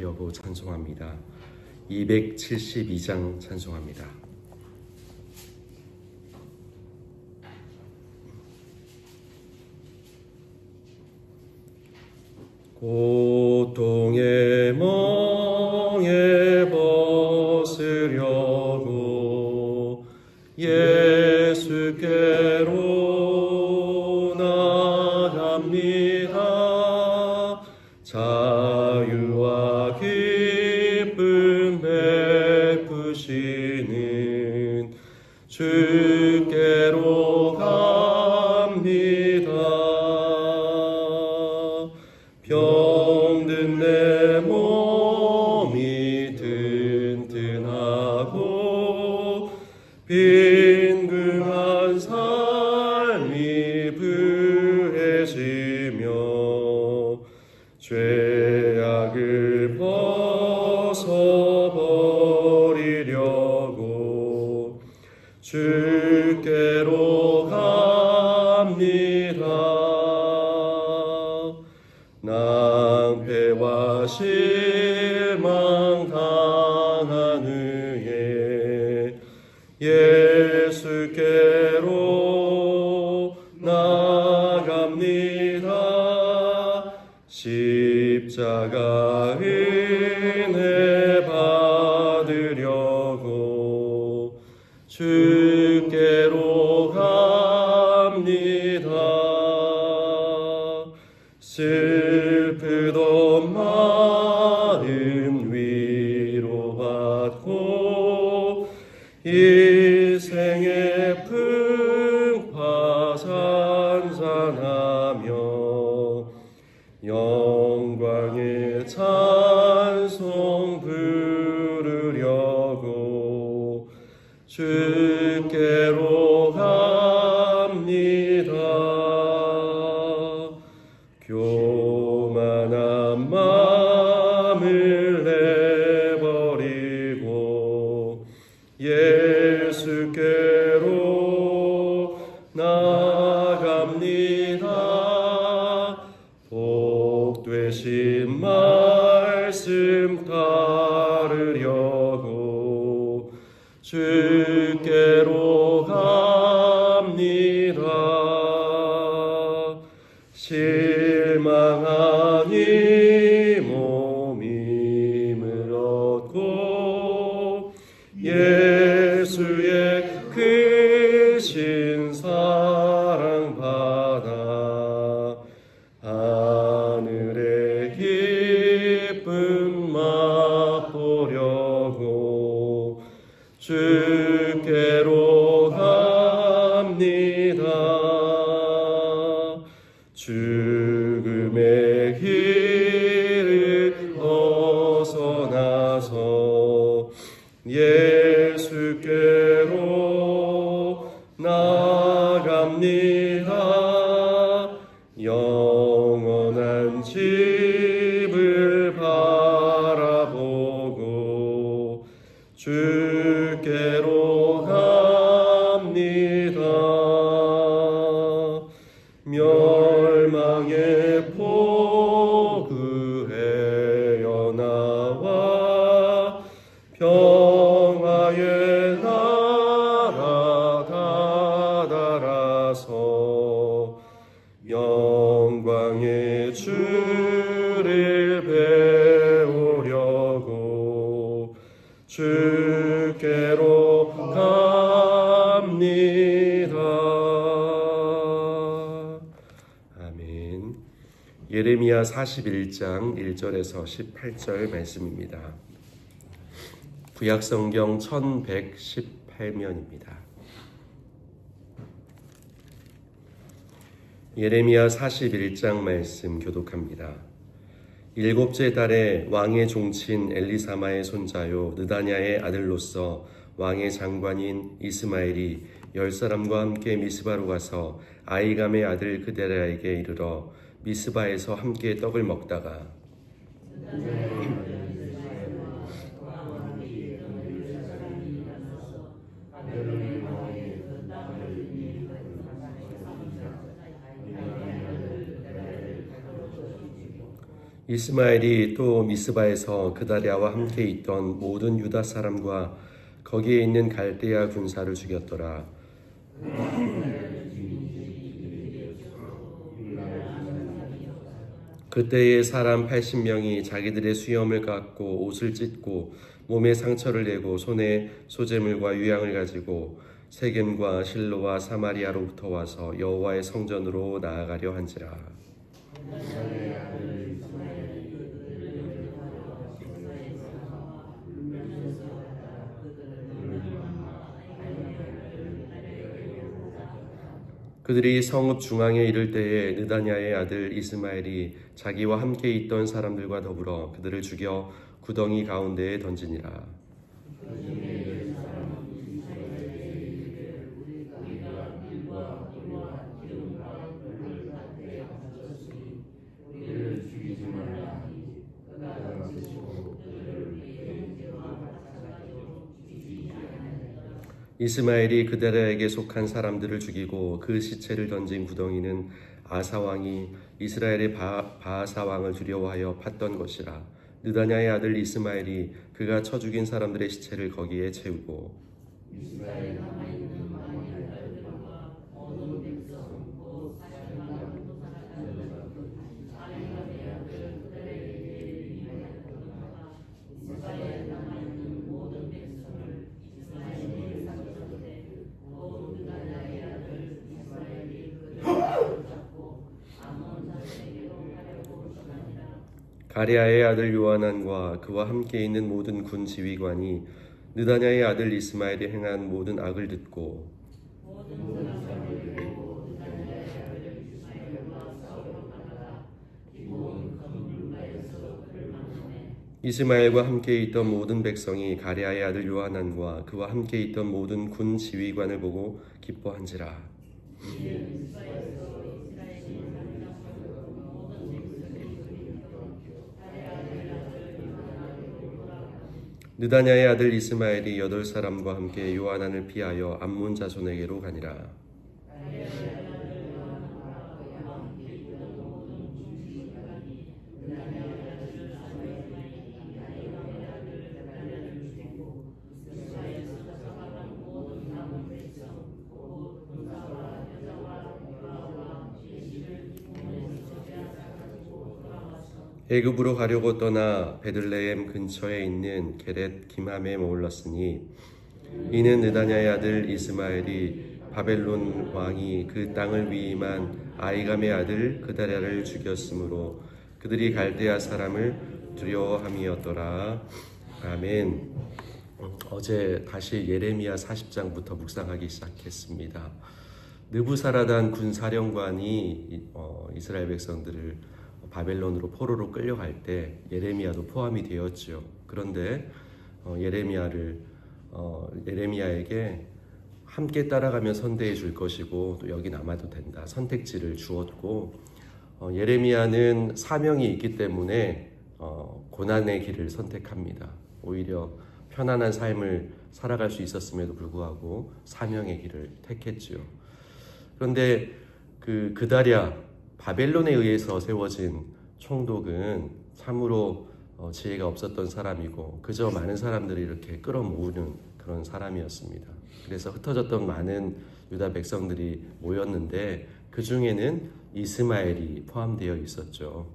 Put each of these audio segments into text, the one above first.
여보 찬송합니다. 272장 찬송합니다. 고통의 멍 주 예수께로 나갑니다. 주를 배우려고 주께로 갑니다. 아멘. 예레미야 41장 1절에서 18절 말씀입니다. 구약 성경 1118면입니다. 예레미야 41장 말씀 교독합니다. 일곱째 달에 왕의 종친 엘리사마의 손자요 느다냐의 아들로서 왕의 장관인 이스마엘이 열 사람과 함께 미스바로 가서 아이감의 아들 그데라에게 이르러 미스바에서 함께 떡을 먹다가 이스마엘이 또 미스바에서 그다리아와 함께 있던 모든 유다 사람과 거기에 있는 갈대아 군사를 죽였더라. 그때에 사람 80명이 자기들의 수염을 깎고 옷을 찢고 몸에 상처를 내고 손에 소재물과 유향을 가지고 세겜과 실로와 사마리아로부터 와서 여호와의 성전으로 나아가려 한지라. 그들이 성읍 중앙에 이를 때에 느다냐의 아들 이스마엘이 자기와 함께 있던 사람들과 더불어 그들을 죽여 구덩이 가운데에 던지니라. 이스마엘이 그들에게 속한 사람들을 죽이고 그 시체를 던진 구덩이는 아사 왕이 이스라엘의 바, 바아사 왕을 두려워하여 팠던 것이라. 느다냐의 아들 이스마엘이 그가 쳐 죽인 사람들의 시체를 거기에 채우고 가리아의 아들 요하난과 그와 함께 있는 모든 군 지휘관이 느다냐의 아들 이스마엘이 행한 모든 악을 듣고 이스마엘과 함께 있던 모든 백성이 가리아의 아들 요하난과 그와 함께 있던 모든 군 지휘관을 보고 기뻐한지라 느다냐의 아들 이스마엘이 여덟 사람과 함께 요하난을 피하여 암몬 자손에게로 가니라. 애굽으로 가려고 떠나 베들레헴 근처에 있는 게렛 김함에 머물렀으니 이는 느다냐의 아들 이스마엘이 바벨론 왕이 그 땅을 위임한 아이감의 아들 그다랴를 죽였으므로 그들이 갈대아 사람을 두려워함이었더라. 아멘. 어제 다시 예레미야 40장부터 묵상하기 시작했습니다. 느부사라단 군사령관이 어, 이스라엘 백성들을 바벨론으로 포로로 끌려갈 때 예레미야도 포함이 되었죠. 그런데 어, 예레미야를 어, 예레미야에게 함께 따라가면 선대해 줄 것이고 또 여기 남아도 된다 선택지를 주었고 어, 예레미야는 사명이 있기 때문에 어, 고난의 길을 선택합니다. 오히려 편안한 삶을 살아갈 수 있었음에도 불구하고 사명의 길을 택했지요. 그런데 그 그다랴 바벨론에 의해서 세워진 총독은 참으로 어, 지혜가 없었던 사람이고 그저 많은 사람들이 이렇게 끌어모으는 그런 사람이었습니다. 그래서 흩어졌던 많은 유다 백성들이 모였는데 그 중에는 이스마엘이 포함되어 있었죠.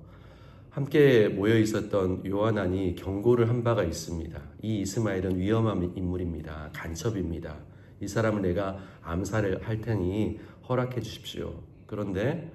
함께 모여 있었던 요한안이 경고를 한 바가 있습니다. 이 이스마엘은 위험한 인물입니다. 간첩입니다. 이 사람을 내가 암살을 할 테니 허락해 주십시오. 그런데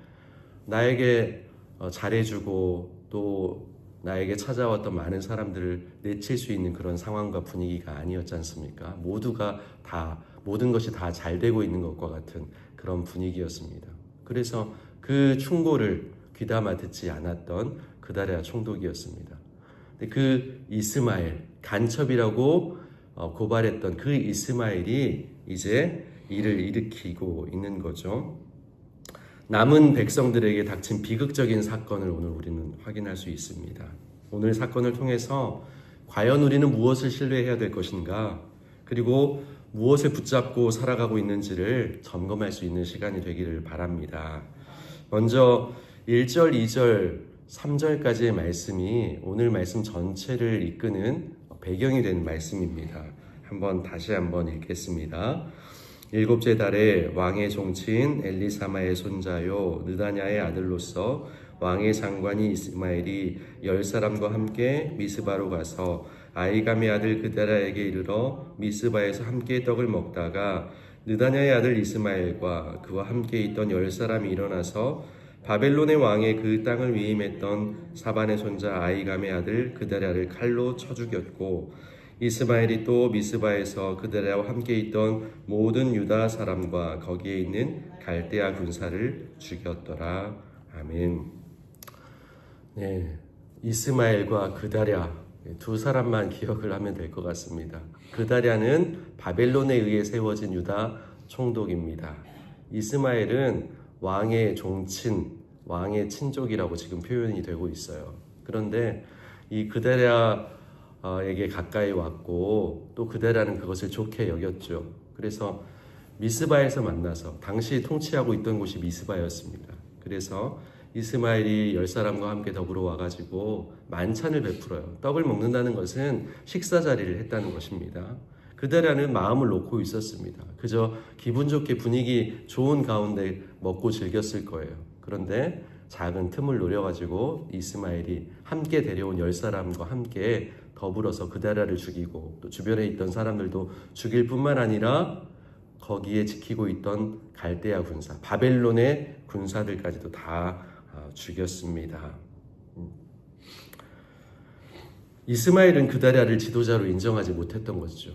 나에게 어, 잘해주고 또 나에게 찾아왔던 많은 사람들을 내칠 수 있는 그런 상황과 분위기가 아니었지 않습니까? 모두가 다 모든 것이 다 잘 되고 있는 것과 같은 그런 분위기였습니다. 그래서 그 충고를 귀담아 듣지 않았던 그달의 총독이었습니다. 그 이스마엘 간첩이라고 어, 고발했던 그 이스마엘이 이제 일을 일으키고 있는 거죠. 남은 백성들에게 닥친 비극적인 사건을 오늘 우리는 확인할 수 있습니다. 오늘 사건을 통해서 과연 우리는 무엇을 신뢰해야 될 것인가? 그리고 무엇에 붙잡고 살아가고 있는지를 점검할 수 있는 시간이 되기를 바랍니다. 먼저 1절, 2절 3절까지의 말씀이 오늘 말씀 전체를 이끄는 배경이 되는 말씀입니다. 한번 다시 한번 읽겠습니다. 일곱째 달에 왕의 종치인 엘리사마의 손자요 느다냐의 아들로서 왕의 장관이 이스마엘이 열 사람과 함께 미스바로 가서 아이감의 아들 그다라에게 이르러 미스바에서 함께 떡을 먹다가 느다냐의 아들 이스마엘과 그와 함께 있던 열 사람이 일어나서 바벨론의 왕의 그 땅을 위임했던 사반의 손자 아이감의 아들 그다랴를 칼로 쳐 죽였고 이스마엘이 또 미스바에서 그다랴와 함께 있던 모든 유다 사람과 거기에 있는 갈대아 군사를 죽였더라. 아멘. 네, 이스마엘과 그다랴 두 사람만 기억을 하면 될 것 같습니다. 그다랴는 바벨론에 의해 세워진 유다 총독입니다. 이스마엘은 왕의 종친, 왕의 친족이라고 지금 표현이 되고 있어요. 그런데 이 그다랴 에게 가까이 왔고 또 그다랴는 그것을 좋게 여겼죠. 그래서 미스바에서 만나서 당시 통치하고 있던 곳이 미스바였습니다. 그래서 이스마엘이 열 사람과 함께 더불어 와가지고 만찬을 베풀어요. 떡을 먹는다는 것은 식사 자리를 했다는 것입니다. 그대라는 마음을 놓고 있었습니다. 그저 기분 좋게 분위기 좋은 가운데 먹고 즐겼을 거예요. 그런데 작은 틈을 노려가지고 이스마엘이 함께 데려온 열 사람과 함께 더불어서 그다라를 죽이고 또 주변에 있던 사람들도 죽일 뿐만 아니라 거기에 지키고 있던 갈대아 군사, 바벨론의 군사들까지도 다 아, 죽였습니다. 음. 이스마엘은 그다랴를 지도자로 인정하지 못했던 것이죠.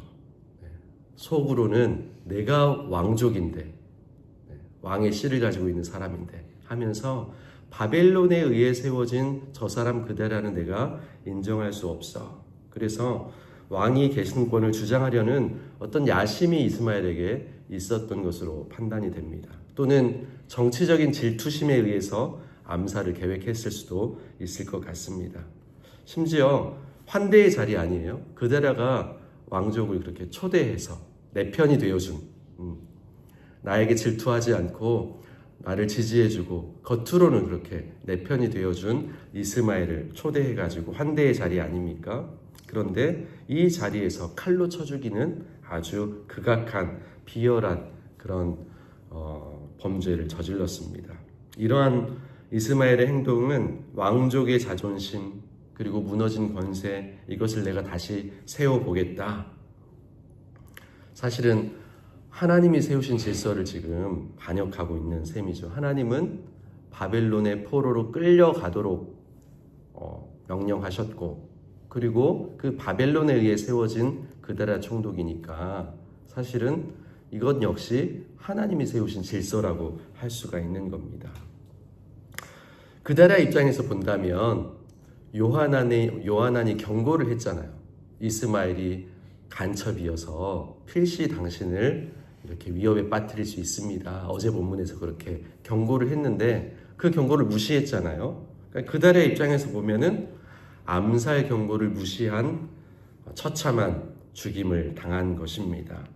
네. 속으로는 내가 왕족인데 네. 왕의 씨를 가지고 있는 사람인데 하면서 바벨론에 의해 세워진 저 사람 그대라는 내가 인정할 수 없어. 그래서 왕이 계신권을 주장하려는 어떤 야심이 이스마엘에게 있었던 것으로 판단이 됩니다. 또는 정치적인 질투심에 의해서 암살을 계획했을 수도 있을 것 같습니다. 심지어 환대의 자리 아니에요. 그대라가 왕족을 그렇게 초대해서 내 편이 되어준 음, 나에게 질투하지 않고 나를 지지해주고 겉으로는 그렇게 내 편이 되어준 이스마엘을 초대해가지고 환대의 자리 아닙니까? 그런데 이 자리에서 칼로 쳐 죽이는 아주 극악한 비열한 그런 어, 범죄를 저질렀습니다. 이러한 이스마엘의 행동은 왕족의 자존심 그리고 무너진 권세 이것을 내가 다시 세워 보겠다. 사실은 하나님이 세우신 질서를 지금 반역하고 있는 셈이죠. 하나님은 바벨론의 포로로 끌려가도록 어, 명령하셨고 그리고 그 바벨론에 의해 세워진 그다라 총독이니까 사실은 이것 역시 하나님이 세우신 질서라고 할 수가 있는 겁니다. 그다라 입장에서 본다면 요하난이 요하난이 경고를 했잖아요. 이스마엘이 간첩이어서 필시 당신을 이렇게 위협에 빠뜨릴 수 있습니다. 어제 본문에서 그렇게 경고를 했는데 그 경고를 무시했잖아요. 그러니까 그달의 입장에서 보면은 암살 경고를 무시한 처참한 죽임을 당한 것입니다.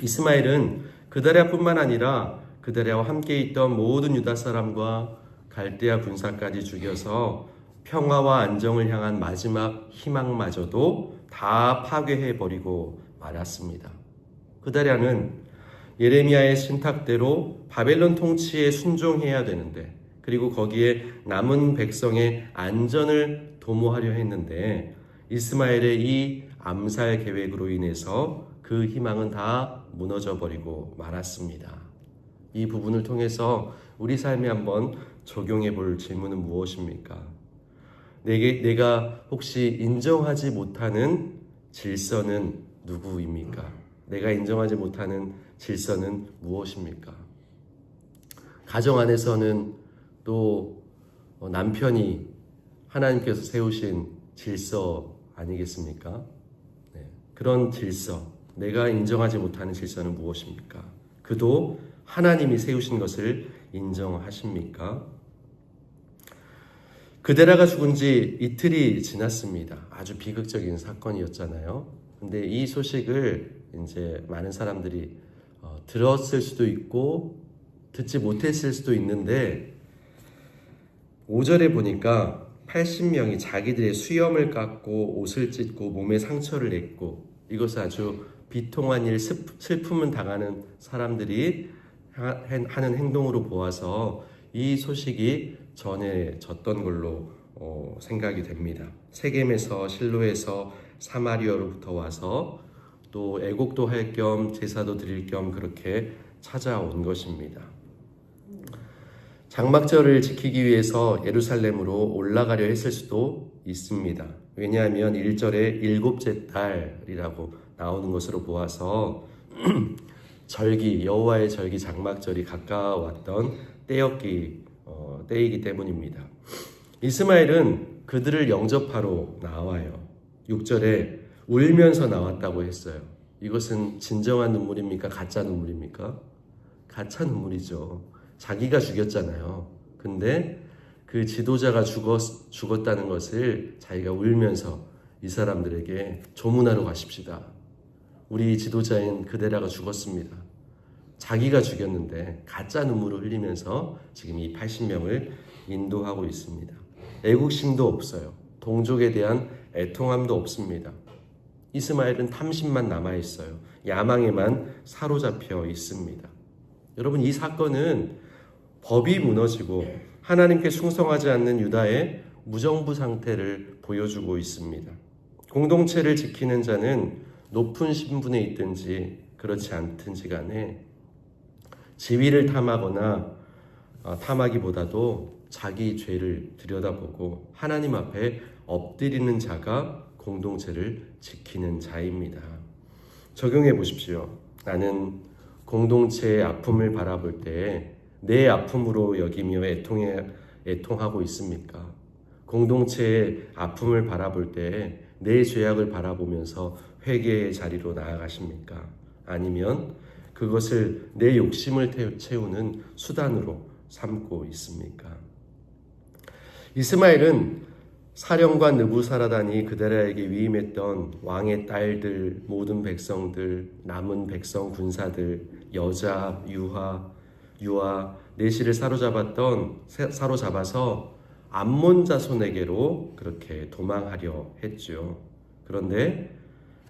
이스마엘은 그다랴뿐만 아니라 그다랴와 함께 있던 모든 유다 사람과 갈대아 군사까지 죽여서 평화와 안정을 향한 마지막 희망마저도 다 파괴해 버리고 말았습니다. 그다랴는 예레미야의 신탁대로 바벨론 통치에 순종해야 되는데 그리고 거기에 남은 백성의 안전을 도모하려 했는데 이스마엘의 이 암살 계획으로 인해서 그 희망은 다 무너져 버리고 말았습니다. 이 부분을 통해서 우리 삶에 한번 적용해 볼 질문은 무엇입니까? 내게, 내가 혹시 인정하지 못하는 질서는 누구입니까? 내가 인정하지 못하는 질서는 무엇입니까? 가정 안에서는 또 어, 남편이 하나님께서 세우신 질서 아니겠습니까? 네. 그런 질서, 내가 인정하지 못하는 질서는 무엇입니까? 그도 하나님이 세우신 것을 인정하십니까? 그데라가 죽은 지 이틀이 지났습니다. 아주 비극적인 사건이었잖아요. 근데 이 소식을 이제 많은 사람들이 어, 들었을 수도 있고 듣지 못했을 수도 있는데 5절에 보니까 80명이 자기들의 수염을 깎고 옷을 찢고 몸에 상처를 냈고 이것을 아주 비통한 일, 슬- 슬픔을 당하는 사람들이 하- 하는 행동으로 보아서 이 소식이 전해졌던 걸로 어, 생각이 됩니다. 세겜에서 실로에서 사마리아로부터 와서 또 애곡도 할 겸 제사도 드릴 겸 그렇게 찾아온 것입니다. 장막절을 지키기 위해서 예루살렘으로 올라가려 했을 수도 있습니다. 왜냐하면 1절에 일곱째 달이라고 나오는 것으로 보아서 절기 여호와의 절기 장막절이 가까웠던 때였기 어, 때이기 때문입니다. 이스마엘은 그들을 영접하러 나와요. 6절에 울면서 나왔다고 했어요. 이것은 진정한 눈물입니까? 가짜 눈물입니까? 가짜 눈물이죠. 자기가 죽였잖아요. 근데 그 지도자가 죽었, 죽었다는 것을 자기가 울면서 이 사람들에게 조문하러 가십시다. 우리 지도자인 그데라가 죽었습니다. 자기가 죽였는데 가짜 눈물을 흘리면서 지금 이 80명을 인도하고 있습니다. 애국심도 없어요. 동족에 대한 애통함도 없습니다. 이스마엘은 탐심만 남아 있어요. 야망에만 사로잡혀 있습니다. 여러분 이 사건은 법이 무너지고 하나님께 충성하지 않는 유다의 무정부 상태를 보여주고 있습니다. 공동체를 지키는 자는 높은 신분에 있든지 그렇지 않든지 간에 지위를 탐하거나 어, 탐하기보다도 자기 죄를 들여다보고 하나님 앞에 엎드리는 자가 공동체를 지키는 자입니다. 적용해 보십시오. 나는 공동체의 아픔을 바라볼 때 내 아픔으로 여기며 애통해, 애통하고 있습니까? 공동체의 아픔을 바라볼 때 내 죄악을 바라보면서 회개의 자리로 나아가십니까? 아니면 그것을 내 욕심을 태- 채우는 수단으로 삼고 있습니까? 이스마엘은 사령관 느부사라단이 그데라에게 위임했던 왕의 딸들, 모든 백성들, 남은 백성 군사들, 여자, 유아, 유아, 내시를 사로잡았던 세- 사로잡아서 암몬 자손에게로 그렇게 도망하려 했죠. 그런데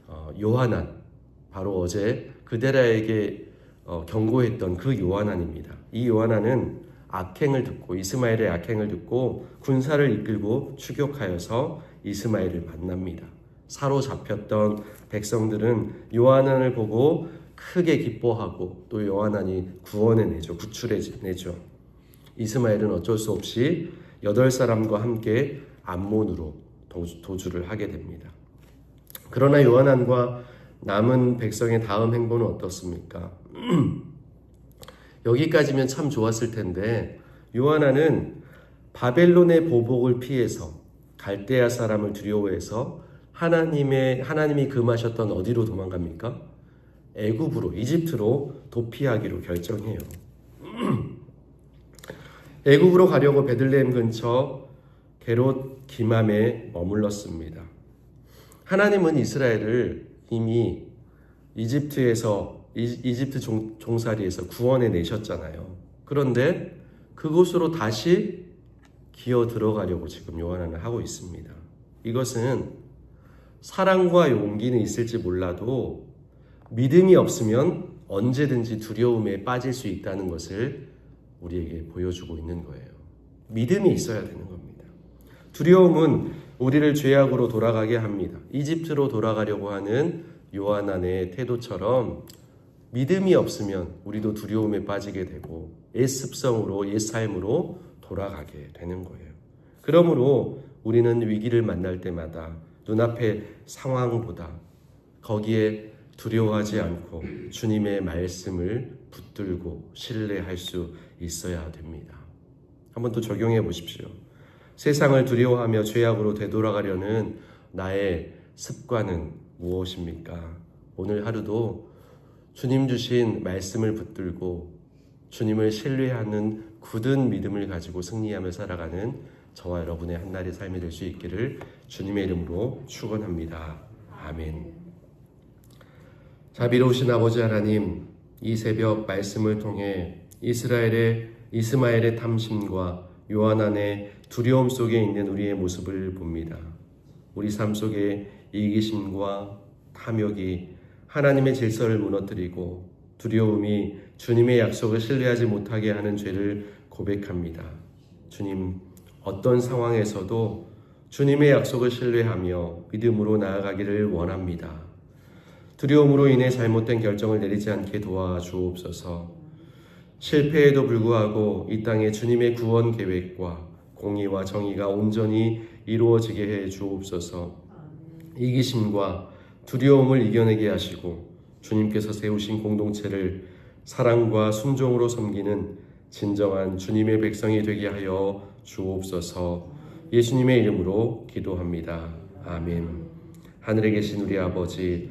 어, 요하난 바로 어제 그데라에게 어, 경고했던 그 요하난입니다. 이 요하난은 악행을 듣고 이스마엘의 악행을 듣고 군사를 이끌고 추격하여서 이스마엘을 만납니다. 사로잡혔던 백성들은 요하난을 보고 크게 기뻐하고 또 요하난이 구원해 내죠. 구출해 내죠. 이스마엘은 어쩔 수 없이 여덟 사람과 함께 암몬으로 도주- 도주를 하게 됩니다. 그러나 요한안과 남은 백성의 다음 행보는 어떻습니까? 여기까지면 참 좋았을 텐데 요한안은 바벨론의 보복을 피해서 갈대아 사람을 두려워해서 하나님의 하나님이 금하셨던 어디로 도망갑니까? 애굽으로 이집트로 도피하기로 결정해요. 애굽으로 가려고 베들레헴 근처 게롯 기맘에 머물렀습니다. 하나님은 이스라엘을 이미 이집트에서 이- 이집트 종, 종살이에서 구원해 내셨잖아요. 그런데 그곳으로 다시 기어 들어가려고 지금 요한은 하고 있습니다. 이것은 사랑과 용기는 있을지 몰라도 믿음이 없으면 언제든지 두려움에 빠질 수 있다는 것을 우리에게 보여주고 있는 거예요. 믿음이 있어야 되는 겁니다. 두려움은 우리를 죄악으로 돌아가게 합니다. 이집트로 돌아가려고 하는 요한안의 태도처럼 믿음이 없으면 우리도 두려움에 빠지게 되고 옛 습성으로 옛 삶으로 돌아가게 되는 거예요. 그러므로 우리는 위기를 만날 때마다 눈앞의 상황보다 거기에 두려워하지 않고 주님의 말씀을 붙들고 신뢰할 수 있어야 됩니다. 한번 또 적용해 보십시오. 세상을 두려워하며 죄악으로 되돌아가려는 나의 습관은 무엇입니까? 오늘 하루도 주님 주신 말씀을 붙들고 주님을 신뢰하는 굳은 믿음을 가지고 승리하며 살아가는 저와 여러분의 한날의 삶이 될 수 있기를 주님의 이름으로 축원합니다. 아멘. 자비로우신 아버지 하나님, 이 새벽 말씀을 통해 이스라엘의 이스마엘의 탐심과 요한 안에 두려움 속에 있는 우리의 모습을 봅니다. 우리 삶 속에 이기심과 탐욕이 하나님의 질서를 무너뜨리고 두려움이 주님의 약속을 신뢰하지 못하게 하는 죄를 고백합니다. 주님, 어떤 상황에서도 주님의 약속을 신뢰하며 믿음으로 나아가기를 원합니다. 두려움으로 인해 잘못된 결정을 내리지 않게 도와주옵소서. 실패에도 불구하고 이 땅에 주님의 구원 계획과 공의와 정의가 온전히 이루어지게 해 주옵소서. 이기심과 두려움을 이겨내게 하시고 주님께서 세우신 공동체를 사랑과 순종으로 섬기는 진정한 주님의 백성이 되게 하여 주옵소서. 예수님의 이름으로 기도합니다. 아멘. 하늘에 계신 우리 아버지,